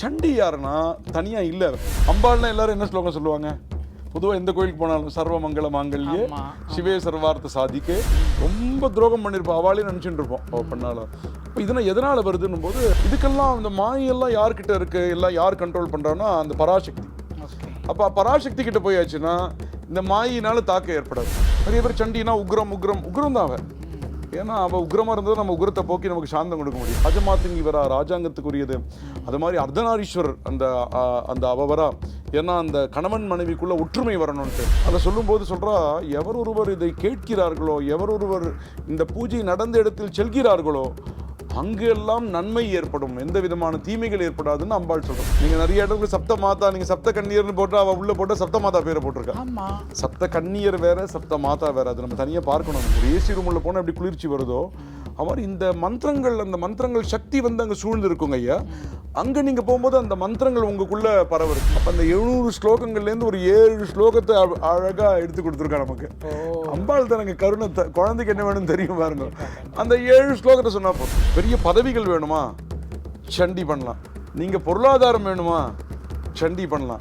சண்டி யாருன்னா தனியாக இல்லை. அம்பாள்னா எல்லாரும் என்ன ஸ்லோகம் சொல்லுவாங்க? பொதுவாக எந்த கோயிலுக்கு போனாலும் சர்வ மங்கள மாங்கல்யே சிவே சர்வார்த்த சாதிக்கு. ரொம்ப துரோகம் பண்ணியிருப்போம் அவளே நினச்சிட்டு இருப்போம். அவள் பண்ணாலும் இப்போ இதனால் எதனால் வருதுன்னும் போது இதுக்கெல்லாம் இந்த மாயெல்லாம் யார்கிட்ட இருக்கு? எல்லாம் யார் கண்ட்ரோல் பண்ணுறான்னா அந்த பராசக்தி. அப்போ பராசக்தி கிட்ட போயாச்சுன்னா இந்த மாயினால தாக்கம் ஏற்படாது. நிறைய பேர் சண்டினா உக்ரம் உக்ரம் உக்ரம் தான் அவன். ஏன்னா அவள் உக்ரமாக இருந்தது நம்ம உக்ரத்தை போக்கி நமக்கு சாந்தம் கொடுக்க முடியும். ராஜமாத்தின் இவரா ராஜாங்கத்துக்குரியது. அது மாதிரி அர்த்தநாரீஸ்வரர் அந்த அந்த அவவரா. ஏன்னா அந்த கணவன் மனைவிக்குள்ள ஒற்றுமை வரணும்ட்டு அதை சொல்லும்போது சொல்கிறா எவர் ஒருவர் இதை கேட்கிறார்களோ எவர் ஒருவர் இந்த பூஜை நடந்த இடத்தில் செல்கிறார்களோ அங்கு எல்லாம் நன்மை ஏற்படும். எந்த விதமான தீமைகள் ஏற்படாதுன்னு அம்பாள் சொல்றோம் நீங்க நிறைய இடத்துல சப்த மாதா நீங்க சப்த கண்ணீர்னு போட்டு அவ உள்ள போட்டு சப்த மாதா பேரை போட்டிருக்கா. ஆமா. சப்த கன்னியர் வேற சப்த மாதா வேற. அது நம்ம தனியாக பார்க்கணும். ஒரு ஏசி ரூம் உள்ள போனால் எப்படி குளிர்ச்சி வருதோ மாதிரி இந்த மந்திரங்கள் அந்த மந்திரங்கள் சக்தி வந்து அங்கே சூழ்ந்து இருக்குங்க ஐயா. அங்கே நீங்கள் போகும்போது அந்த மந்திரங்கள் உங்களுக்குள்ள பரவுது. அப்போ அந்த எழுநூறு ஸ்லோகங்கள்லேருந்து ஒரு ஏழு ஸ்லோகத்தை அழ- அழகா எடுத்து கொடுத்துருக்கா நமக்கு. அம்பாள் தனக்கு கருணை குழந்தைக்கு என்ன வேணும்னு தெரியும் பாருங்க. அந்த ஏழு ஸ்லோகத்தை சொன்னா போதும். பெரிய பதவிகள் வேணுமா? சண்டி பண்ணலாம். நீங்க பொருளாதாரம் வேணுமா? சண்டி பண்ணலாம்.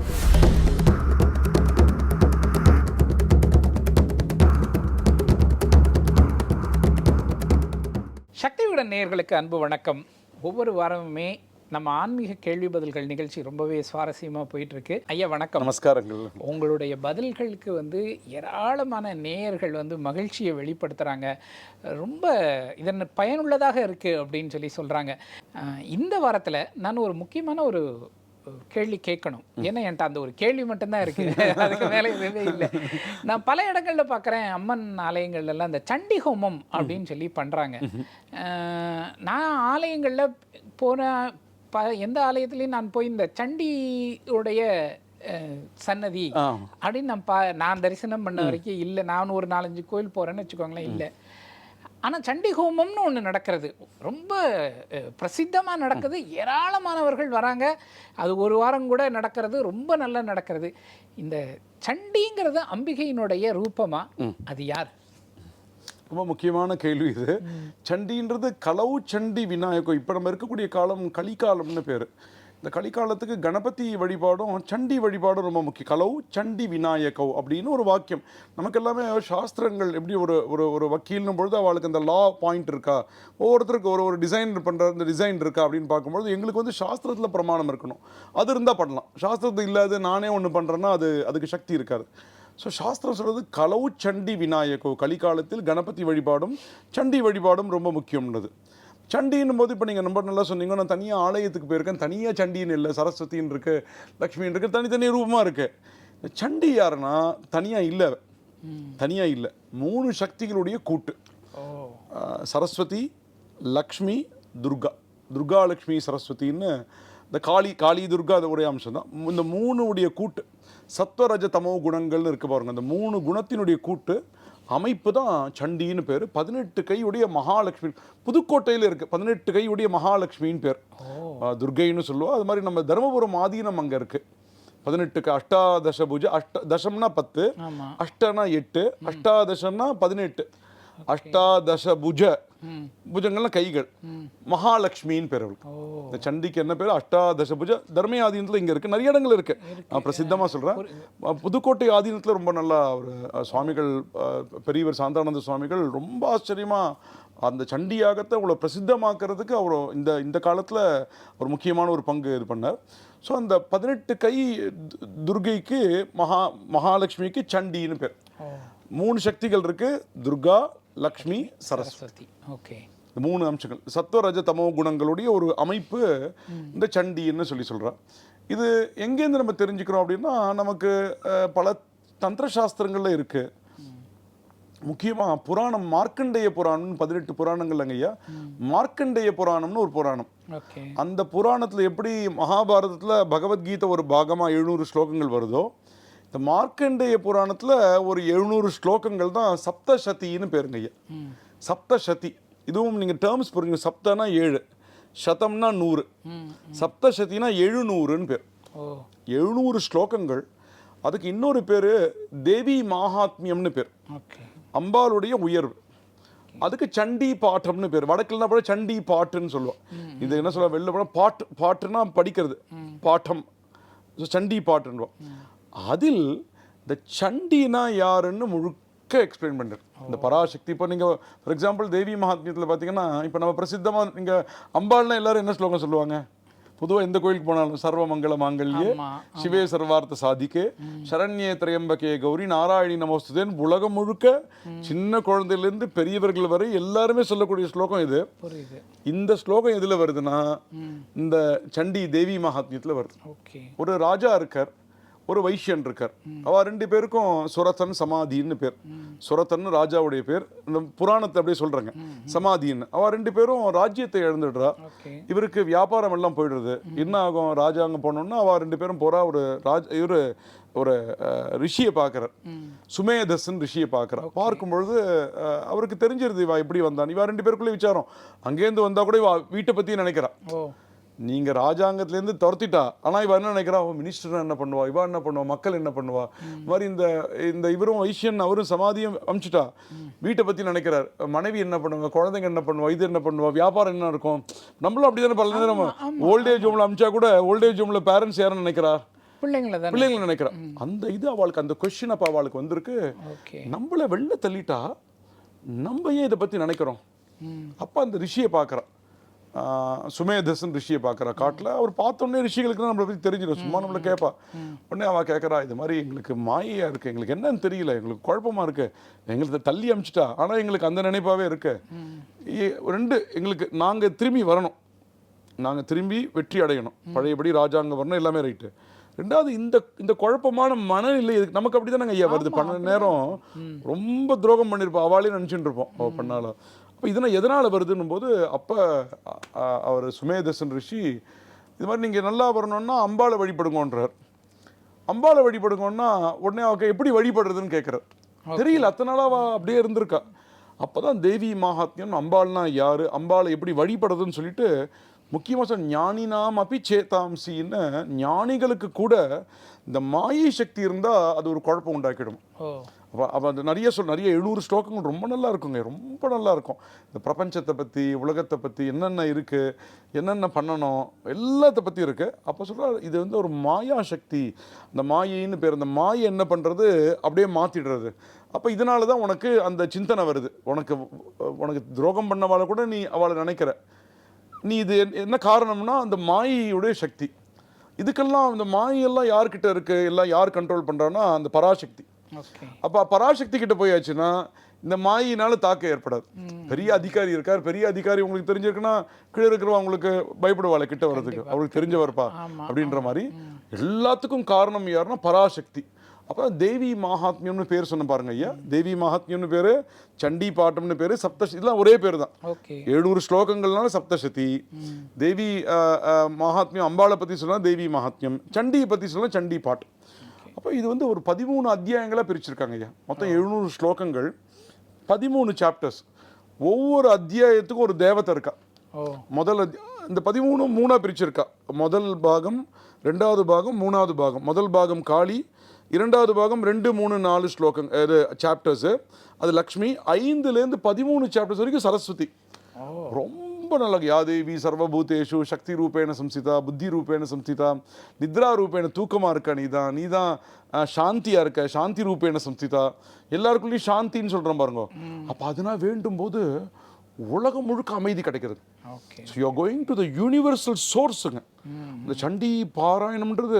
நேயர்களுக்கு அன்பு வணக்கம். ஒவ்வொரு வாரமுமே நம்ம ஆன்மீக கேள்வி பதில்கள் நிகழ்ச்சி ரொம்பவே சுவாரஸ்யமாக போயிட்டு இருக்கு ஐயா வணக்கம். நமஸ்காரங்கள். உங்களுடைய பதில்களுக்கு வந்து ஏராளமான நேயர்கள் வந்து மகிழ்ச்சியை வெளிப்படுத்துகிறாங்க ரொம்ப இதன் பயனுள்ளதாக இருக்குது அப்படின்னு சொல்லி சொல்கிறாங்க இந்த வாரத்தில் நான் ஒரு முக்கியமான ஒரு கேள்வி கேட்கணும். ஏன்னா என்கிட்ட அந்த ஒரு கேள்வி மட்டும்தான் இருக்கு. அதுக்கு மேலே எதுவுமே இல்லை. நான் பல இடங்கள்ல பார்க்குறேன். அம்மன் ஆலயங்கள்ல எல்லாம் இந்த சண்டி ஹோமம் அப்படின்னு சொல்லி பண்ணுறாங்க நான் ஆலயங்களில் போன ப எந்த ஆலயத்துலேயும் நான் போய் இந்த சண்டியுடைய சன்னதி அப்படின்னு நான் பா நான் தரிசனம் பண்ண வரைக்கும் இல்லை. நான் ஒரு நாலஞ்சு கோயில் போகிறேன்னு வச்சுக்கோங்களேன் இல்லை. ஆனால் சண்டி ஹோமம்னு ஒன்று நடக்கிறது. ரொம்ப பிரசித்தமாக நடக்குது. ஏராளமானவர்கள் வராங்க. அது ஒரு வாரம் கூட நடக்கிறது. ரொம்ப நல்லா நடக்கிறது. இந்த சண்டிங்கிறது அம்பிகையினுடைய ரூபமா? அது யார்? ரொம்ப முக்கியமான கேள்வி இது. சண்டின்றது களவு சண்டி விநாயகம் இப்போ நம்ம இருக்கக்கூடிய காலம் கலிகாலம்னு பேர். இந்த கலிகாலத்துக்கு கணபதி வழிபாடும் சண்டி வழிபாடும் ரொம்ப முக்கியம். கலவு சண்டி விநாயகவ் அப்படின்னு ஒரு வாக்கியம். நமக்கு எல்லாமே சாஸ்திரங்கள் எப்படி ஒரு ஒரு ஒரு வக்கீல்னும் பொழுது அவளுக்கு அந்த லா பாயிண்ட் இருக்கா? ஒவ்வொருத்தருக்கு ஒரு ஒரு டிசைன் பண்ணுற அந்த டிசைன் இருக்கா அப்படின்னு பார்க்கும்பொழுது எங்களுக்கு வந்து சாஸ்திரத்தில் பிரமாணம் இருக்கணும். அது இருந்தால் பண்ணலாம். சாஸ்திரத்து இல்லாது நானே ஒன்று பண்ணுறேன்னா அது அதுக்கு சக்தி இருக்காது. ஸோ சாஸ்திரம் சொல்கிறது கலவு சண்டி விநாயகோ. கலிகாலத்தில் கணபதி வழிபாடும் சண்டி வழிபாடும் ரொம்ப முக்கியம்னது சண்டின்னும் போது இப்போ நீங்கள் ரொம்ப நல்லா சொன்னீங்க. நான் தனியாக ஆலயத்துக்கு போயிருக்கேன். தனியாக சண்டின்னு இல்லை. சரஸ்வதின்னு இருக்கு. லக்ஷ்மின்னு இருக்கு. தனித்தனி ரூபமாக இருக்கு. இந்த சண்டி யாருன்னா தனியாக இல்லை. தனியாக இல்லை. மூணு சக்திகளுடைய கூட்டு. சரஸ்வதி லக்ஷ்மி துர்கா. துர்கா லக்ஷ்மி சரஸ்வதின்னு இந்த காளி காளி துர்கா அது ஒரே அம்சம் தான். இந்த மூணு உடைய கூட்டு. சத்வரஜ தமோ குணங்கள்னு இருக்கு பாருங்க. அந்த மூணு குணத்தினுடைய கூட்டு அமைப்பு தான் சண்டின்னு பேர். பதினெட்டு கையுடைய மகாலட்சுமி. புதுக்கோட்டையில் இருக்கு. பதினெட்டு கையுடைய மகாலட்சுமின்னு பேர். துர்கைன்னு சொல்லுவோம். அது மாதிரி நம்ம தருமபுரம் ஆதீனம் அங்கே இருக்கு. பதினெட்டுக்கு அஷ்டாதச பூஜை. அஷ்ட தசம்னா பத்து. அஷ்டனா எட்டு. அஷ்டாதசம்னா பதினெட்டு. அஷ்டாதச புஜ. புஜங்கள்லாம் கைகள். மகாலட்சுமின்னு பேர் அவளுக்கு இந்த சண்டிக்கு என்ன பேர்? அஷ்டாதச புஜ தர்ம ஆதீனத்தில் இங்கே இருக்கு. நிறைய இடங்கள் இருக்கு. நான் பிரசித்தமாக சொல்கிறேன் புதுக்கோட்டை ஆதீனத்தில் ரொம்ப நல்லா ஒரு அஹ், சுவாமிகள் பெரியவர் சாந்தானந்த சுவாமிகள் ரொம்ப ஆச்சரியமா அந்த சண்டி யாகத்தை அவ்வளோ பிரசித்தமாக்குறதுக்கு அவர் இந்த இந்த காலத்தில் ஒரு முக்கியமான ஒரு பங்கு இது பண்ணார். ஸோ அந்த பதினெட்டு கை துர்கைக்கு மகா மகாலட்சுமிக்கு சண்டின்னு பேர். மூணு சக்திகள் இருக்கு. துர்கா லக்ஷ்மி சரஸ்வதி. ஓகே. இந்த மூணு அம்சங்கள். சத்துவ ரஜ தமோ குணங்களுடைய ஒரு அமைப்பு இந்த சண்டின்னு சொல்லி சொல்றா இது எங்கேருந்து நம்ம தெரிஞ்சுக்கிறோம் அப்படின்னா நமக்கு பல தந்திர சாஸ்திரங்கள்ல இருக்கு முக்கியமா புராணம் மார்க்கண்டேய புராணம்னு பதினெட்டு புராணங்கள் ஐயா மார்க்கண்டேய புராணம்னு ஒரு புராணம். அந்த புராணத்துல எப்படி மகாபாரதத்துல பகவத்கீதை ஒரு பாகமா எழுநூறு ஸ்லோகங்கள் வருதோ இந்த மார்க்கண்டேய புராணத்துல ஒரு எழுநூறு ஸ்லோகங்கள் தான் சப்தசதின்னு பேருங்க ஐயா. சப்தசதி இதுவும் நீங்க டேர்ம்ஸ் புரியுங்க சப்தனா ஏழு சதம்னா நூறு சப்தசதினா எழுநூறுன்னு பேர். எழுநூறு ஸ்லோகங்கள். அதுக்கு இன்னொரு பேர் தேவி மாகாத்மியம்னு பேர். அம்பாளுடைய உயர்வு. அதுக்கு சண்டி பாட்டம்னு பேர். வடக்குலனா போல சண்டி பாட்டுன்னு சொல்லுவோம். இது என்ன சொல்ல வெளில போனா பாட்டு பாட்டுனா படிக்கிறது. பாட்டம். சண்டி பாட்டுன்றோம் அதில் இந்த சண்டினா யாருன்னு முழுக்க எக்ஸ்பிளைன் பண்ணுறது இந்த பராசக்தி இப்போ நீங்கள் ஃபார் எக்ஸாம்பிள் தேவி மகாத்மியத்தில் பார்த்தீங்கன்னா இப்போ நம்ம பிரசித்தமாக நீங்கள் அம்பாள்னா எல்லாரும் என்ன ஸ்லோகம் சொல்லுவாங்க? பொதுவாக எந்த கோயிலுக்கு போனாலும் சர்வ மங்கள மாங்கல்யே சிவே சர்வார்த்த சாதிக்கே சரண்யே திரையம்பகே கௌரி நாராயணி நமஸ்துதேன் உலகம் முழுக்க சின்ன குழந்தையிலேருந்து பெரியவர்கள் வரை எல்லாருமே சொல்லக்கூடிய ஸ்லோகம் இது. இந்த ஸ்லோகம் எதுல வருதுன்னா இந்த சண்டி தேவி மகாத்மியத்துல வருது. ஒரு ராஜா இருக்கார். ஒரு வைஷ்யன் இருக்கார். அவ ரெண்டு பேருக்கும் சுரத்தன் சமாதின்னு பேர். சுரத்தன் ராஜாவுடைய பேர். இந்த புராணத்தை அப்படியே சொல்றாங்க. சமாதின்னு. அவ ரெண்டு பேரும் ராஜ்யத்தை இழந்துடுறா. இவருக்கு வியாபாரம் எல்லாம் போயிடுறது என்ன ஆகும்? ராஜா அங்கே போனோம்னா அவ ரெண்டு பேரும் போறா. ஒரு ராஜ் இவரு ஒரு ரிஷியை பார்க்குறார் சுமேதஸ்ன்னு ரிஷியை பார்க்குறார் பார்க்கும் பொழுது அஹ், அவருக்கு தெரிஞ்சிருது இவா எப்படி வந்தான். இவா ரெண்டு பேருக்குள்ளே விசாரம். அங்கேருந்து வந்தா கூட இவா வீட்டை பத்தி நினைக்கிறா. ஓ நீங்க ராஜாங்கத்திலேருந்து துரத்திட்டா. ஆனா இவ என்ன நினைக்கிறா? மினிஸ்டர் என்ன பண்ணுவா? இவா என்ன பண்ணுவா? மக்கள் என்ன பண்ணுவா? இந்த மாதிரி இந்த இந்த இவரும் வைஷ்யன் அவரும் சமாதியும் அமிச்சிட்டா. வீட்டை பத்தி நினைக்கிறார். மனைவி என்ன பண்ணுவா? குழந்தைங்க என்ன பண்ணுவா? இது என்ன பண்ணுவா? வியாபாரம் என்ன இருக்கும்? நம்மளும் அப்படிதானே பல நேரம் ஓல்டேஜ் ஹோம்ல அமிச்சா கூட ஓல்டேஜ் ஹோம்ல பேரண்ட்ஸ் யாரும் நினைக்கிறா? பிள்ளைங்கள தானே. பிள்ளைங்களை நினைக்கிறா. அந்த இது அவளுக்கு அந்த கொஸ்டின் அப்ப அவளுக்கு வந்திருக்கு. நம்மள வெளில தள்ளிட்டா நம்ம ஏன் இதை பத்தி நினைக்கிறோம்? அப்ப அந்த ரிஷியை பார்க்குறான் சுமேதசன் ரிஷியை பார்க்குறா காட்டில் அவர் பார்த்தோன்னே ரிஷிகளுக்கு நம்மளை பற்றி தெரிஞ்சிடும். சும்மா நம்மளை கேட்பா. உடனே அவள் கேட்குறா இது மாதிரி எங்களுக்கு மாயையா இருக்கு. எங்களுக்கு என்னன்னு தெரியல. எங்களுக்கு குழப்பமா இருக்கு. எங்களுக்கு தள்ளி அமிச்சிட்டா. ஆனா எங்களுக்கு அந்த நினைப்பாவே இருக்கு. ரெண்டு எங்களுக்கு நாங்க திரும்பி வரணும். நாங்க திரும்பி வெற்றி அடையணும். பழையபடி ராஜாங்க வரணும். எல்லாமே ரைட்டு. ரெண்டாவது இந்த இந்த குழப்பமான மனநிலை இதுக்கு நமக்கு அப்படிதானங்க ஐயா வருது. பண்ண நேரம் ரொம்ப துரோகம் பண்ணியிருப்போம். அவாளே நினச்சிட்டு இருப்போம். அவ பண்ணாலும். அப்போ இதனால் எதனால் வருதுன்னும் போது அப்போ அவர் சுமேதசன் ரிஷி இது மாதிரி நீங்கள் நல்லா வரணும்னா அம்பாளை வழிபடுங்கன்றார். அம்பாளை வழிபடுங்கன்னா உடனே அவக்கு எப்படி வழிபடுறதுன்னு கேட்குறார் தெரியல அத்தனை நாளா அவ அப்படியே இருந்திருக்கா. அப்பதான் தேவி மகாத்மியம் அம்பாள்னா யாரு அம்பாளை எப்படி வழிபடுறதுன்னு சொல்லிட்டு முக்கியமாக சொன்ன ஞானினாம் அப்பி சேதாம்சின்னு ஞானிகளுக்கு கூட இந்த மாயை சக்தி இருந்தா அது ஒரு குழப்பம் உண்டாக்கிடும். அப்போ அவ அது நிறைய சொல் நிறைய எழுநூறு ஸ்லோகங்கள் ரொம்ப நல்லா இருக்குங்க ரொம்ப நல்லா இருக்கும் இந்த பிரபஞ்சத்தை பற்றி உலகத்தை பற்றி என்னென்ன இருக்குது என்னென்ன பண்ணணும் எல்லாத்த பற்றி இருக்குது அப்போ சொல்கிறார் இது வந்து ஒரு மாயா சக்தி. அந்த மாயின்னு பேர் அந்த மாயை என்ன பண்ணுறது அப்படியே மாற்றிடுறது அப்போ இதனால தான் உனக்கு அந்த சிந்தனை வருது. உனக்கு உனக்கு துரோகம் பண்ணவாளை கூட நீ அவளை நினைக்கிற. நீ இது என்ன- காரணம்னா அந்த மாயையுடைய சக்தி. இதுக்கெல்லாம் இந்த மாயெல்லாம் யார்கிட்ட இருக்குது எல்லாம் யார் கண்ட்ரோல் பண்ணுறான்னா அந்த பராசக்தி. அப்ப பராசக்தி கிட்ட போயாச்சுன்னா இந்த மாயினால தாக்கம் ஏற்படாது. பெரிய அதிகாரி இருக்கார் பெரிய அதிகாரி உங்களுக்கு தெரிஞ்சிருக்குன்னா கீழே இருக்கிறவங்க உங்களுக்கு பயப்படுவாள் கிட்ட வர்றதுக்கு. அவளுக்கு தெரிஞ்சவர்ப்பா அப்படின்ற மாதிரி. எல்லாத்துக்கும் காரணம் யாருன்னா பராசக்தி. அப்போ தேவி மகாத்மியம்னு பேர் சொன்ன பாருங்க ஐயா. தேவி மகாத்மியம்னு பேரு சண்டி பாட்டம்னு பேரு சப்தசி இதெல்லாம் ஒரே பேர் தான். எழுநூறு ஸ்லோகங்கள்னால சப்தசதி. தேவி மகாத்மியம் அம்பாளை பற்றி சொன்னா தேவி மகாத்மியம் சண்டியை பற்றி சொன்னா சண்டி பாட்டு. அப்போ இது வந்து ஒரு பதிமூணு அத்தியாயங்களா பிரிச்சிருக்காங்க ஐயா. மொத்தம் எழுநூறு ஸ்லோகங்கள் பதிமூணு சாப்டர்ஸ் ஒவ்வொரு அத்தியாயத்துக்கும் ஒரு தேவதை இருக்கா. முதல் இந்த பதிமூணு மூணா பிரிச்சிருக்கா. முதல் பாகம் ரெண்டாவது பாகம் மூணாவது பாகம். முதல் பாகம் காளி இரண்டாவது பாகம் ரெண்டு மூணு நாலு ஸ்லோகம் இது சாப்டர்ஸு அது லக்ஷ்மி ஐந்துலேருந்து பதிமூணு சாப்டர்ஸ் வரைக்கும் சரஸ்வதி. ரொம்ப நல்லா யா தேவி சர்வபூதேஷு சக்தி ரூபேண சம்சிதா புத்தி ரூபேண சம்சிதா நித்ரா ரூபேண தூக்கமா இருக்க நீ தான் நீ தான் அஹ், சாந்தியா இருக்க சாந்தி ரூபேண சம்சிதா. எல்லாருக்குள்ளேயும் சாந்தின்னு சொல்றேன் பாருங்க. அப்ப அதனால் வேண்டும் போது உலகம் முழுக்க அமைதி கிடைக்கிறது. So you going to the universal சோர்ஸுங்க இந்த சண்டி பாராயணம்ன்றது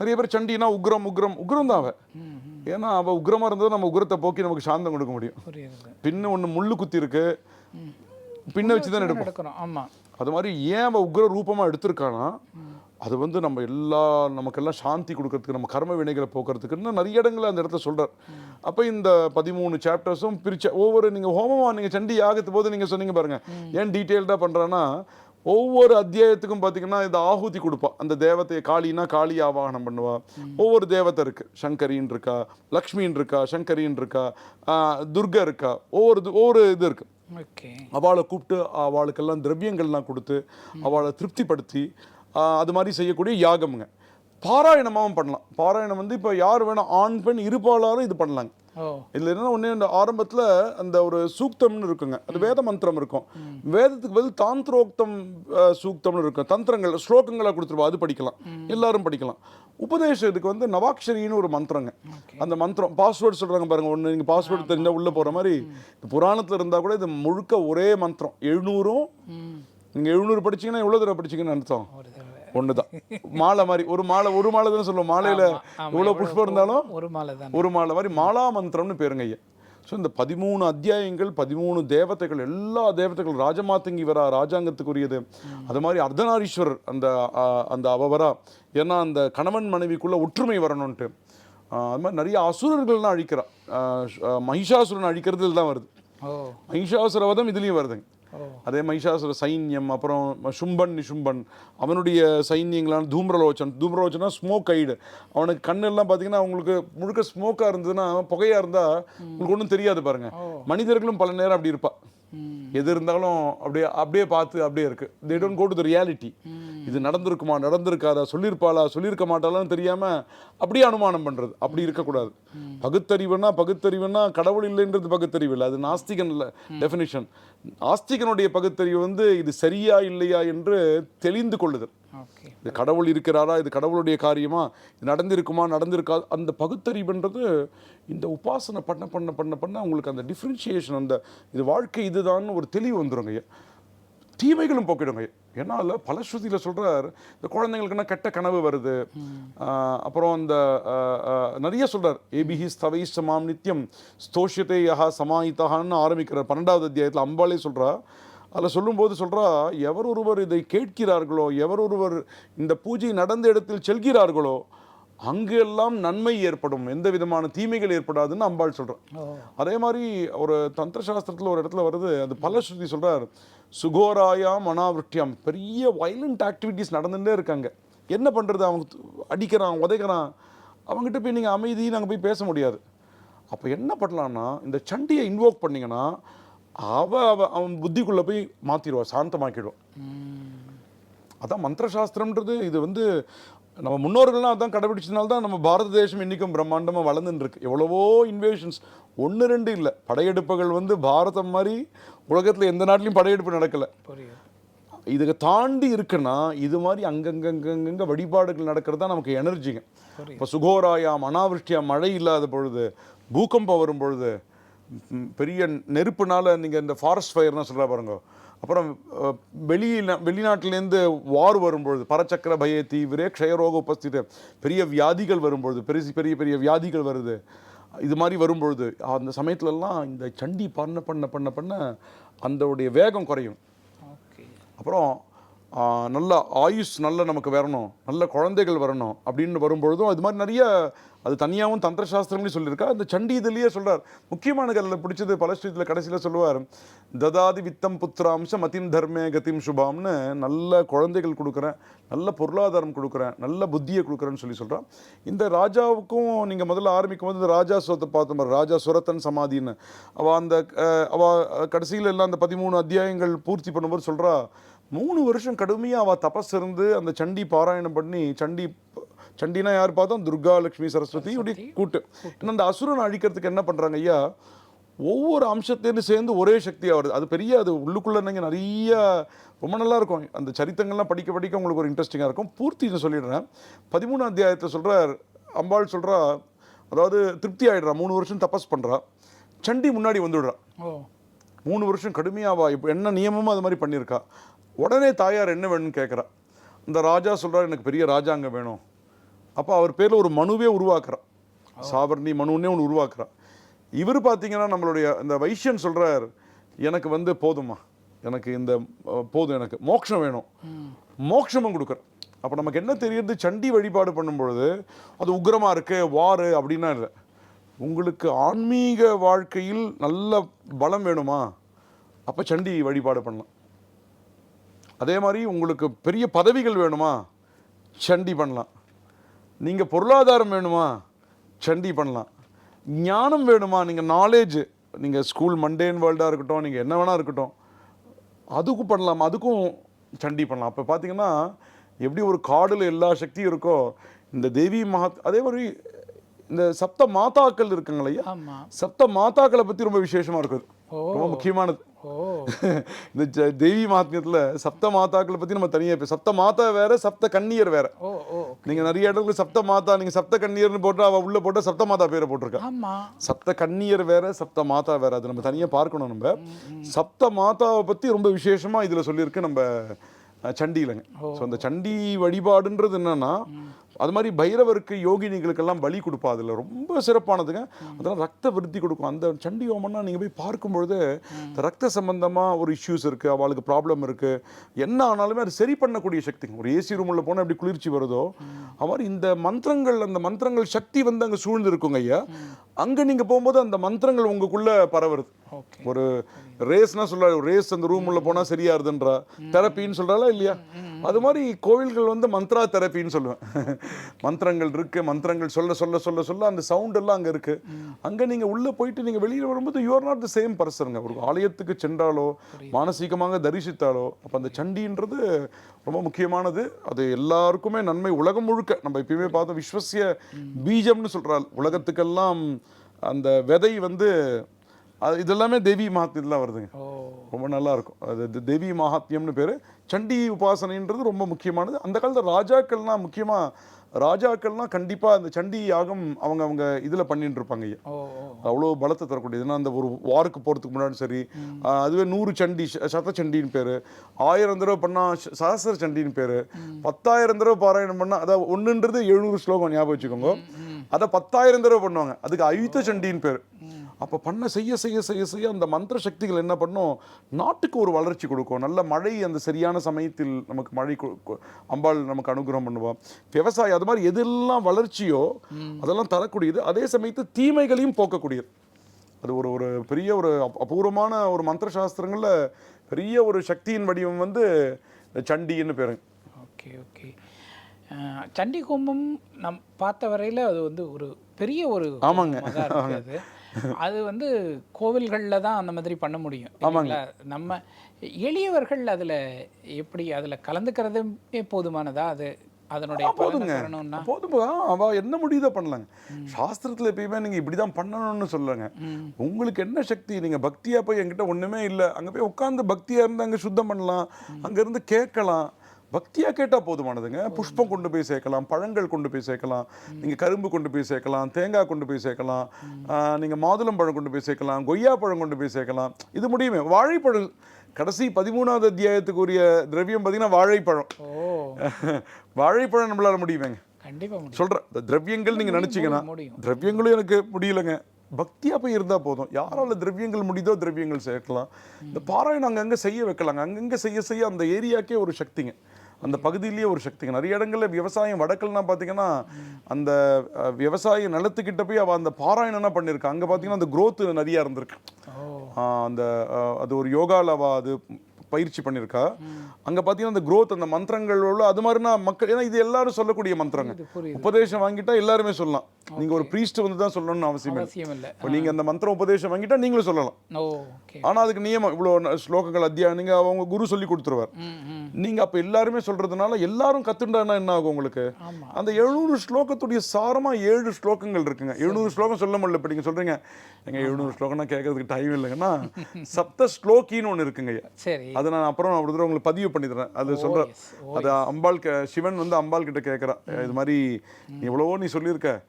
நிறைய பேர் சண்டினா உக்ரம் உக்ரம் உக்ரம் தான் அவ. ஏன்னா அவ உக்ரமா இருந்தது நம்ம உக்ரத்தை போக்கி நமக்கு சாந்தம் கொடுக்க முடியும். பின்னு ஒண்ணு முள்ளு குத்தி இருக்கு. பின்ன வச்சு தான் எடுப்போம். நடக்கணும் ஆமா. அது மாதிரி ஏன் அவ உக்ர ரூபமா எடுத்திருக்கானா அது வந்து நம்ம எல்லா நமக்கெல்லாம் சாந்தி கொடுக்கறதுக்கு நம்ம கர்ம வினைகளை போக்குறதுக்குன்னு நிறைய இடங்கள்ல அந்த இடத்துல சொல்றார். அப்ப இந்த பதிமூணு சாப்டர்ஸும் பிரிச்ச ஒவ்வொரு நீங்க ஹோமமா நீங்க சண்டி ஆகத்து போது நீங்க சொன்னீங்க பாருங்க. ஏன் டீட்டெயில்டா பண்றான்னா ஒவ்வொரு அத்தியாயத்துக்கும் பார்த்தீங்கன்னா இந்த ஆகுதி கொடுப்பா. அந்த தேவதையை காளினா காளி ஆவாகனம் பண்ணுவா. ஒவ்வொரு தேவதை இருக்கு. சங்கரின்னு இருக்கா லக்ஷ்மின்னு இருக்கா சங்கரின்னு இருக்கா துர்கா இருக்கா. ஒவ்வொரு ஒவ்வொரு இது இருக்கு. அவளை கூப்பிட்டு அவளுக்கெல்லாம் திரவியங்கள்லாம் கொடுத்து அவளை திருப்திப்படுத்தி அது மாதிரி செய்யக்கூடிய யாகம்ங்க. பாராயணமாவும் பண்ணலாம். பாராயணம் வந்து இப்போ யார் வேணா ஆண் பெண் இருபாலாரும் இது பண்ணலாங்க. இதுல என்ன ஒண்ணு இந்த ஆரம்பத்துல அந்த ஒரு சூக்தம்னு இருக்குங்க. அது வேத மந்திரம் இருக்கும். வேதத்துக்கு பதில் தாந்திரோக்தம் சூக்தம்னு இருக்கும். தந்திரங்கள் ஸ்லோகங்களை கொடுத்துருவா அது படிக்கலாம். எல்லாரும் படிக்கலாம். உபதேசம் இதுக்கு வந்து நவாக்ஷரின்னு ஒரு மந்திரங்க. அந்த மந்திரம் பாஸ்வேர்டு சொல்றாங்க பாருங்க ஒண்ணு நீங்க பாஸ்வேர்டு தெரிஞ்சா உள்ள போற மாதிரி. புராணத்துல இருந்தா கூட இது முழுக்க ஒரே மந்திரம். எழுநூறும் ம். நீங்க எழுநூறு படிச்சீங்கன்னா எவ்வளவு தடவை படிச்சீங்கன்னு அர்த்தம்? தடவை ஒண்ணுதான். மாலை மாதிரி ஒரு மாலை ஒரு மாலை தான் சொல்லுவோம். மாலையில ஆமா, இவ்வளவு புஷ்பம் இருந்தாலும் ஒரு மாலை தான். ஒரு மாலை மாதிரி மாலா மந்திரம்னு பேருங்க ஐயா. ஸோ இந்த பதிமூணு அத்தியாயங்கள் பதிமூணு தேவதைகள் எல்லா தேவதைகள் ராஜமாத்தங்கி வரா ராஜாங்கத்துக்குரியது. அது மாதிரி அர்த்தநாரீஸ்வரர் அந்த அந்த அவ வரா. ஏன்னா அந்த கணவன் மனைவிக்குள்ள ஒற்றுமை வரணும்ன்ட்டு. அது மாதிரி நிறைய அசுரர்கள்லாம் அழிக்கிறா. ஆ, ஷ்- ஆ, மகிஷாசுரன் அழிக்கிறதுல தான் வருது. மகிஷாசுரவதம் இதுலேயும் வருதுங்க. அதே மகிஷாசுர சைன்யம் அப்புறம் சும்பன் நிஷும்பன் அவனுடைய சைன்யங்களான தூம்ரலோச்சன். தூம்ரலோச்சனா ஸ்மோக் ஐடு அவனுக்கு கண்ணெல்லாம் பார்த்தீங்கன்னா உங்களுக்கு முழுக்க ஸ்மோக்காக இருந்ததுன்னா புகையாக இருந்தால் உங்களுக்கு ஒன்றும் தெரியாது பாருங்க. மனிதர்களும் பல நேரம் அப்படி இருப்பா. ம் எது இருந்தாலும் அப்படியே அப்படியே பார்த்து அப்படியே இருக்கு. They don't go to the reality இது நடந்திருக்குமா நடந்திருக்காதா சொல்லியிருப்பாளா சொல்லியிருக்க மாட்டாளான்னு தெரியாம அப்படியே அனுமானம் பண்றது. அப்படி இருக்கக்கூடாது. பகுத்தறிவுனா பகுத்தறிவுனா கடவுள் இல்லைன்றது பகுத்தறிவு இல்லை. அது நாஸ்திகன் இல்லை டெஃபினிஷன் ஆஸ்திகனுடைய பகுத்தறிவு வந்து இது சரியா இல்லையா என்று தெளிந்து கொள்ளுதல். இது கடவுள் இருக்கிறாரா? இது கடவுளுடைய காரியமா? இது நடந்திருக்குமா? நடந்திருக்கா அந்த பகுத்தறிவுன்றது இந்த உபாசனை பண்ண பண்ண பண்ண பண்ண உங்களுக்கு அந்த டிஃப்ரென்ஷியேஷன் அந்த இது வாழ்க்கை இதுதான் ஒரு தெளிவு வந்துருங்க ஐயா. தீமைகளும் போக்கிடுங்க ஐயா. ஏன்னா அதில் பலஸ்ருதியில் சொல்றார் இந்த குழந்தைங்களுக்குன்னா கெட்ட கனவு வருது. அப்புறம் அந்த நிறைய சொல்றார் ஏபிஹி ஸ்தவை சமாம் நித்யம் ஸ்தோஷியத்தை யஹா சமாயித்தகான்னு ஆரம்பிக்கிறார். பன்னெண்டாவது அத்தியாயத்தில் அம்பாலே சொல்றா அதில் சொல்லும்போது சொல்றா எவர் ஒருவர் இதை கேட்கிறார்களோ எவர் ஒருவர் இந்த பூஜை நடந்த இடத்தில் செல்கிறார்களோ அங்கெல்லாம் நன்மை ஏற்படும் எந்த விதமான தீமைகள் ஏற்படாதுன்னு அம்பாள் சொல்றார் ஓ. அதே மாதிரி ஒரு தந்திர சாஸ்திரத்துல ஒரு இடத்துல வருது அது பலஸ்ருதி சொல்றார் சுகோராயாம் அனாவிருஷ்டியாம் பெரிய வயலண்ட் ஆக்டிவிட்டீஸ் நடந்துட்டே இருக்காங்க. என்ன பண்றது? அவங்க அடிக்கிறான் உதைக்கிறான். அவங்ககிட்ட போய் நீங்க அமைதி நாங்க போய் பேச முடியாது. அப்ப என்ன பண்ணலாம்னா இந்த சண்டியை இன்வோக் பண்ணீங்கன்னா அவ அவ அவன் புத்திக்குள்ள போய் மாத்திடுவா சாந்தமாக்கிடுவான் அதான் மந்திர சாஸ்திரம்ன்றது இது வந்து நம்ம முன்னோர்கள்லாம் அதான் கடைபிடிச்சதுனால தான் நம்ம பாரத தேசம் இன்றைக்கும் பிரம்மாண்டமாக வளர்ந்துன்னு இருக்கு எவ்வளவோ இன்வேஷன்ஸ் ஒன்று ரெண்டு இல்லை. படையெடுப்புகள் வந்து பாரதம் மாதிரி உலகத்தில் எந்த நாட்டிலையும் படையெடுப்பு நடக்கலை. இதுக்கு தாண்டி இருக்குன்னா இது மாதிரி அங்கங்கங்கங்க வழிபாடுகள் நடக்கிறது தான் நமக்கு எனர்ஜிங்க. இப்போ சுகோராயாம் அனாவிருஷ்டியா மழை இல்லாத பொழுது பூகம்பம் வரும் பொழுது பெரிய நெருப்புனால நீங்கள் இந்த ஃபாரஸ்ட் ஃபயர்னு சொல்கிறா பாருங்க. அப்புறம் வெளியில வெளிநாட்டிலேருந்து வார் வரும்பொழுது பரச்சக்கர பய தீவிர க்ஷயரோக உபஸ்தித பெரிய வியாதிகள் வரும்பொழுது பெரிய பெரிய பெரிய வியாதிகள் வருது. இது மாதிரி வரும்பொழுது அந்த சமயத்துலலாம் இந்த சண்டி பண்ண பண்ண பண்ண பண்ண அந்தோடைய வேகம் குறையும். ஓகே. அப்புறம் நல்ல ஆயுஷ் நல்ல நமக்கு வரணும் நல்ல குழந்தைகள் வரணும் அப்படின்னு வரும்பொழுதும் அது மாதிரி நிறைய அது தனியாகவும் தந்திர சாஸ்திரம்னு சொல்லியிருக்கா. அந்த சண்டி இதுலேயே சொல்கிறார் முக்கியமான கல்லில் பிடிச்சது பலஸ்ரீத்தில் கடைசியில் சொல்லுவார் ததாதி வித்தம் புத்திராம்ச மதிம் தர்மே கதிம் சுபாம்னு நல்ல குழந்தைகள் கொடுக்குறேன் நல்ல பொருளாதாரம் கொடுக்குறேன் நல்ல புத்தியை கொடுக்குறேன்னு சொல்லி சொல்கிறான் இந்த ராஜாவுக்கும் நீங்கள் முதல்ல ஆரம்பிக்கும் போது இந்த ராஜா சுரத்தை பார்த்த மாதிரி ராஜா சுரத்தன் சமாதின்னு. அவள் அந்த அவள் அவ கடைசியில் எல்லாம் அந்த பதிமூணு அத்தியாயங்கள் பூர்த்தி பண்ணும்போது சொல்கிறா மூணு வருஷம் கடுமையாக அவள் தபஸ் இருந்து அந்த சண்டி பாராயணம் பண்ணி சண்டி சண்டினா யார் பார்த்தோம்? துர்கா லட்சுமி சரஸ்வதி இப்படி கூட்டு. ஏன்னா அந்த அசுரனை அழிக்கிறதுக்கு என்ன பண்றாங்க ஐயா? ஒவ்வொரு அம்சத்திலேருந்து சேர்ந்து ஒரே சக்தியாக வருது அது பெரிய அது உள்ளுக்குள்ள நிறைய ரொம்ப நல்லா இருக்கும். அந்த சரித்திரங்கள்லாம் படிக்க படிக்க உங்களுக்கு ஒரு இன்ட்ரெஸ்டிங்காக இருக்கும். பூர்த்தி இதை சொல்லிடுறேன். பதிமூணு அத்தியாயத்தை சொல்றார் அம்பாள் சொல்றா அதாவது திருப்தி ஆயிடுறா. மூணு வருஷம் தபஸ் பண்றா. சண்டி முன்னாடி வந்துடுறா. மூணு வருஷம் கடுமையாவா? இப்போ என்ன நியமமோ அது மாதிரி பண்ணியிருக்கா. உடனே தாயார் என்ன வேணும்னு கேட்குறா இந்த ராஜா சொல்றாரு எனக்கு பெரிய ராஜாங்க வேணும். அப்போ அவர் பேரில் ஒரு மனுவே உருவாக்குறான். சாவர்ணி மனுன்னே ஒன்று உருவாக்குறா இவர் பார்த்தீங்கன்னா நம்மளுடைய இந்த வைஷ்யன் சொல்கிறார் எனக்கு வந்து போதுமா எனக்கு இந்த போதும் எனக்கு. மோட்சம் வேணும். மோட்சமும் கொடுக்குறேன் அப்போ நமக்கு என்ன தெரியுது? சண்டி வழிபாடு பண்ணும் பொழுது அது உக்ரமாக இருக்கு வாரு அப்படின்னா இல்லை. உங்களுக்கு ஆன்மீக வாழ்க்கையில் நல்ல பலம் வேணுமா? அப்போ சண்டி வழிபாடு பண்ணலாம். அதே மாதிரி உங்களுக்கு பெரிய பதவிகள் வேணுமா? சண்டி பண்ணலாம். நீங்கள் பொருளாதாரம் வேணுமா? சண்டி பண்ணலாம். ஞானம் வேணுமா? நீங்கள் நாலேஜ் நீங்கள் ஸ்கூல் மண்டேன் வேர்ல்டாக இருக்கட்டும் நீங்கள் என்ன வேணா இருக்கட்டும் அதுக்கும் பண்ணலாம் அதுக்கும் சண்டி பண்ணலாம். அப்போ பார்த்தீங்கன்னா எப்படி ஒரு காடில் எல்லா சக்தியும் இருக்கோ இந்த தேவி மகத் அதே மாதிரி இந்த சப்த மாதாக்கள் இருக்குங்களா ஐயா ஆமா. சப்த மாதாக்களை பத்தி ரொம்ப விசேஷமா இருக்குது. ரொம்ப முக்கியமானது. இந்த தேவி மகாத்மியத்துல சப்த மாதாக்களை பத்தி நம்ம தனியா பே- சப்த மாதா வேற சப்த கன்னியர் வேற. ஓ ஓ நீங்க நிறைய இடத்துல சப்த மாதா நீங்க சப்த கன்னியர்னு போட்டு அவ உள்ள போட்டு சப்த மாதா பேரை போட்டிருக்கா. சப்த கன்னியர் வேற சப்த மாதா வேற அது நம்ம தனியா பார்க்கணும் நம்ம. சப்த மாதாவை பத்தி ரொம்ப விசேஷமா இதுல சொல்லியிருக்கு நம்ம சண்டியிலங்க. ஸோ அந்த சண்டி வழிபாடுன்றது என்னன்னா அது மாதிரி பைரவருக்கு யோகினிகளுக்கெல்லாம் பலி கொடுப்பா அதுல. ரொம்ப சிறப்பானதுங்க. அதெல்லாம் ரத்த விருத்தி கொடுக்கும். அந்த சண்டி ஹோமம்னா நீங்க போய் பார்க்கும் பொழுது இந்த ரத்த சம்பந்தமா ஒரு இஷ்யூஸ் இருக்கு அவளுக்கு ப்ராப்ளம் இருக்கு. என்ன ஆனாலுமே அது சரி பண்ணக்கூடிய சக்திங்க. ஒரு ஏசி ரூம்ல போனா எப்படி குளிர்ச்சி வருதோ அது மாதிரி இந்த மந்திரங்கள் அந்த மந்திரங்கள் சக்தி வந்து அங்க சூழ்ந்து இருக்குங்க ஐயா. அங்க நீங்க போகும்போது அந்த மந்திரங்கள் உங்களுக்குள்ள பரவுறது. ஒரு ரேஸ்னா சொல்ல ரேஸ் அந்த ரூம் உள்ள போனா சரியாருதுன்றா? தெரப்பின்னு சொல்றாளா இல்லையா? அது மாதிரி கோவில்கள் வந்து மந்த்ரா தெரப்பின்னு சொல்லுவேன். மந்திரங்கள் இருக்கு மந்திரங்கள் சொல்ல சொல்ல சொல்ல சொல்ல அந்த சவுண்ட் எல்லாம் அங்க இருக்கு. அங்க நீங்க உள்ள போயிட்டு நீங்க வெளியில வரும்போது you are not the same பர்சனுங்க ஒரு ஆலயத்துக்கு சென்றாலோ மானசீகமாக தரிசித்தாலோ அப்ப அந்த சண்டின்றது ரொம்ப முக்கியமானது. அது எல்லாருக்குமே நன்மை. உலகம் முழுக்க நம்ம எப்பயுமே பார்த்தோம் விஸ்வசிய பீஜம்னு சொல்றாள். உலகத்துக்கெல்லாம் அந்த விதை வந்து அது இதெல்லாமே தேவி மகாத்மியத்தில் வருதுங்க. ரொம்ப நல்லா இருக்கும் அது தேவி மகாத்மியம்னு பேர். சண்டி உபாசனைன்றது ரொம்ப முக்கியமானது. அந்த காலத்தில் ராஜாக்கள்லாம் முக்கியமாக ராஜாக்கள்லாம் கண்டிப்பாக அந்த சண்டி யாகம் அவங்க அவங்க இதில் பண்ணிட்டு இருப்பாங்க ஐயா. அவ்வளோ பலத்தை தரக்கூடியது ஏன்னா அந்த ஒரு வாருக்கு போகிறதுக்கு முன்னாடி சரி அதுவே நூறு சண்டி சத சண்டின்னு பேர். ஆயிரம் தடவை பண்ணால் சஹசிர சண்டின்னு பேர். பத்தாயிரம் தடவை பாராயணம் பண்ணால் அதாவது ஒன்றுன்றது எழுநூறு ஸ்லோகம் ஞாபகம் வச்சுக்கோங்க. அதை பத்தாயிரம் தடவை பண்ணுவாங்க. அதுக்கு அயுத்த சண்டின்னு பேர். அப்போ பண்ண செய்ய செய்ய செய்ய செய்ய அந்த மந்திர சக்திகள் என்ன பண்ணும்? நாட்டுக்கு ஒரு வளர்ச்சி கொடுக்கும். நல்ல மழை அந்த சரியான சமயத்தில் நமக்கு மழை அம்பாள் நமக்கு அனுகிரகம் பண்ணுவா. விவசாயம் அது மாதிரி எதெல்லாம் வளர்ச்சியோ அதெல்லாம் தரக்கூடியது. அதே சமயத்து தீமைகளையும் போக்கக்கூடியது. அது ஒரு ஒரு பெரிய ஒரு அப- அபூர்வமான ஒரு மந்திர சாஸ்திரங்கள்ல பெரிய ஒரு சக்தியின் வடிவம் வந்து இந்த சண்டின்னு பேருங்க ஓகே ஓகே. சண்டி ஹோமம் நம் பார்த்த வரையில் அது வந்து ஒரு பெரிய ஒரு ஆமாங்க. தான் அது வந்து கோவில்களில் தான் அந்த மாதிரி பண்ண முடியும். இல்லைங்களா? நம்ம எளியவர்கள் அதில் எப்படி அதில் கலந்துக்கிறதே போதுமானதா? அது அதனுடைய போதுங்க. போதும் அவ என்ன முடியுதோ பண்ணலாங்க. சாஸ்திரத்துல எப்பயுமே நீங்க இப்படிதான் பண்ணணும்னு சொல்லுங்க உங்களுக்கு என்ன சக்தி? நீங்க பக்தியா போய் என்கிட்ட ஒண்ணுமே இல்ல. அங்க போய் உட்கார்ந்து பக்தியா இருந்து அங்க சுத்தம் பண்ணலாம். அங்க இருந்து கேட்கலாம். பக்தியா கேட்டா போதுமானதுங்க. புஷ்பம் கொண்டு போய் சேர்க்கலாம் பழங்கள் கொண்டு போய் சேர்க்கலாம் நீங்க கரும்பு கொண்டு போய் சேர்க்கலாம் தேங்காய் கொண்டு போய் சேர்க்கலாம் ஆ, நீங்க மாதுளம் பழம் கொண்டு போய் சேர்க்கலாம் கொய்யா பழம் கொண்டு போய் சேர்க்கலாம். இது முடியுமே. வாழைப்பழம் கடைசி பதிமூணாவது அத்தியாயத்துக்குரிய திரவியம் பார்த்தீங்கன்னா வாழைப்பழம். வாழைப்பழம் நம்மளால முடியுமேங்க. கண்டிப்பாக இந்த திரவியங்கள் நீங்க நினைச்சீங்கன்னா. திரவியங்களும் எனக்கு முடியலங்க. பக்தியா போய் இருந்தா போதும். யாரால திரவியங்கள் முடியுதோ திரவியங்கள் சேர்க்கலாம். இந்த பாராயணம் அங்கங்க செய்ய வைக்கலாங்க. அங்கங்க செய்ய செய்ய அந்த ஏரியாக்கே ஒரு சக்திங்க. அந்த பகுதியிலேயே ஒரு சக்திங்க நிறைய இடங்கள்ல விவசாயம் வடக்கெல்லாம் பார்த்தீங்கன்னா அந்த விவசாய நிலத்துக்கிட்ட போய் அவ அந்த பாராயணம்னா பண்ணியிருக்கா. அங்க பார்த்தீங்கன்னா அந்த growth நிறைய இருந்திருக்கு. அந்த அது ஒரு யோகால அவ அது பயிற்சி பண்ணியிருக்கா. அங்க பார்த்தீங்கன்னா அந்த growth அந்த மந்திரங்களோட அது மாதிரினா மக்கள் ஏன்னா இது எல்லாரும் சொல்லக்கூடிய மந்திரங்க. உபதேசம் வாங்கிட்டா எல்லாருமே சொல்லலாம். நீங்க ஒரு பிரீஸ்ட் வந்து தான் சொல்லணும்னு அவசியம் இல்லை இப்போ நீங்க அந்த மந்திரம் உபதேசம் வாங்கிட்டா நீங்களும் சொல்லலாம். ஆனா அதுக்கு நியமம் இவ்வளோ ஸ்லோகங்கள் அத்தியாயம் நீங்க அவங்க குரு சொல்லி கொடுத்துருவார். நீங்க அப்ப எல்லாருமே சொல்றதுனால எல்லாரும் கத்துண்டானா என்ன ஆகும் உங்களுக்கு? அந்த எழுநூறு ஸ்லோகத்துடைய சாரமா ஏழு ஸ்லோகங்கள் இருக்குங்க. எழுநூறு ஸ்லோகம் சொல்ல முடியல இப்போ நீங்க சொல்றீங்க. எழுநூறு ஸ்லோகம்னா கேட்கறதுக்கு டைம் இல்லைங்கன்னா சப்த ஸ்லோகின்னு ஒன்று இருக்குங்க. அதை நான் அப்புறம் ஒரு தடவை உங்களுக்கு பதிவு பண்ணி தரேன். அது சொல்றேன் yes. அது அம்பாள் சிவன் வந்து அம்பாள் கிட்ட கேட்குறா இது மாதிரி எவ்வளவோ நீ சொல்லியிருக்க.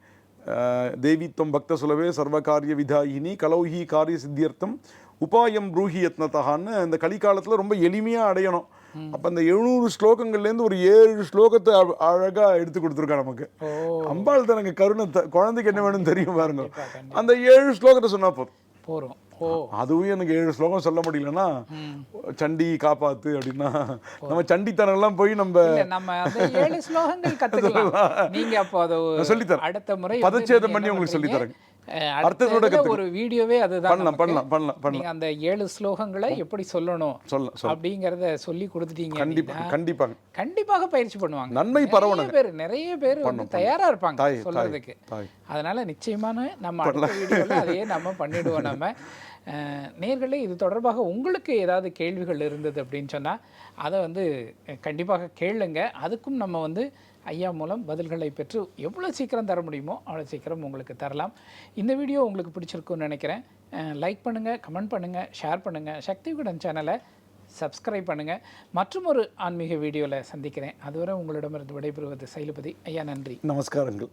தேவித்வம் பக்த சுலவே சர்வகாரிய விதாயினி கலௌஹி காரிய சித்தியர்த்தம் உபாயம் ப்ரூஹி யத்னதகான்னு இந்த கலிகாலத்துல ரொம்ப எளிமையா அடையணும். அப்ப அந்த எழுநூறு ஸ்லோகங்கள்லேருந்து ஒரு ஏழு ஸ்லோகத்தை அழ- அழகா எடுத்து கொடுத்துருக்கா நமக்கு. அம்பாள் தனக்கு கருணை குழந்தைக்கு என்ன வேணும்னு தெரியும் பாருங்க. அந்த ஏழு ஸ்லோகத்தை சொன்னா போதும். போறோம். ஓ அதுவும் எனக்கு ஏழு ஸ்லோகம் சொல்ல முடியலன்னா சண்டி காப்பாத்து அப்படின்னா நம்ம சண்டித்தனம் எல்லாம் போய் நம்ம நம்ம ஏழு ஸ்லோகங்கள் கத்துக்கலாம். நீங்க அப்போ அதை சொல்லித்தரேன். அடுத்த முறை பதச்சேதம் பண்ணி உங்களுக்கு? சொல்லித்தரேன். ஒரு வீடியோவே அதுதான் பண்ணலாம். பண்ணலாம் பண்ணலாம் அந்த ஏழு ஸ்லோகங்களை எப்படி சொல்லணும் சொல்லலாம் அப்படிங்கறத சொல்லி கொடுத்துட்டீங்க கண்டிப்பா கண்டிப்பாங்க. கண்டிப்பாக பயிற்சி பண்ணுவாங்க. நன்மை பரவணுங்க பேர் நிறைய பேர் வந்து தயாரா இருப்பாங்க. சொல்றதுக்கு. அதனால நிச்சயமான நம்ம அடுத்த வீடியோவில் அதையே நம்ம பண்ணிடுவோம் நம்ம. நேர்களே இது தொடர்பாக உங்களுக்கு ஏதாவது கேள்விகள் இருந்தது அப்படின்னு சொன்னால் அதை வந்து கண்டிப்பாக கேளுங்க. அதுக்கும் நம்ம வந்து ஐயா மூலம் பதில்களை பெற்று எவ்வளோ சீக்கிரம் தர முடியுமோ அவ்வளோ சீக்கிரம் உங்களுக்கு தரலாம். இந்த வீடியோ உங்களுக்கு பிடிச்சிருக்குன்னு நினைக்கிறேன். லைக் பண்ணுங்கள் கமெண்ட் பண்ணுங்கள் ஷேர் பண்ணுங்கள் சக்தி விகடன் சேனலை சப்ஸ்கிரைப் பண்ணுங்கள் மற்றும் ஒரு ஆன்மீக வீடியோவில் சந்திக்கிறேன். அதுவரை உங்களிடமிருந்து விடைபெறுவது சைலுபதி. ஐயா நன்றி. நமஸ்காரங்கள்.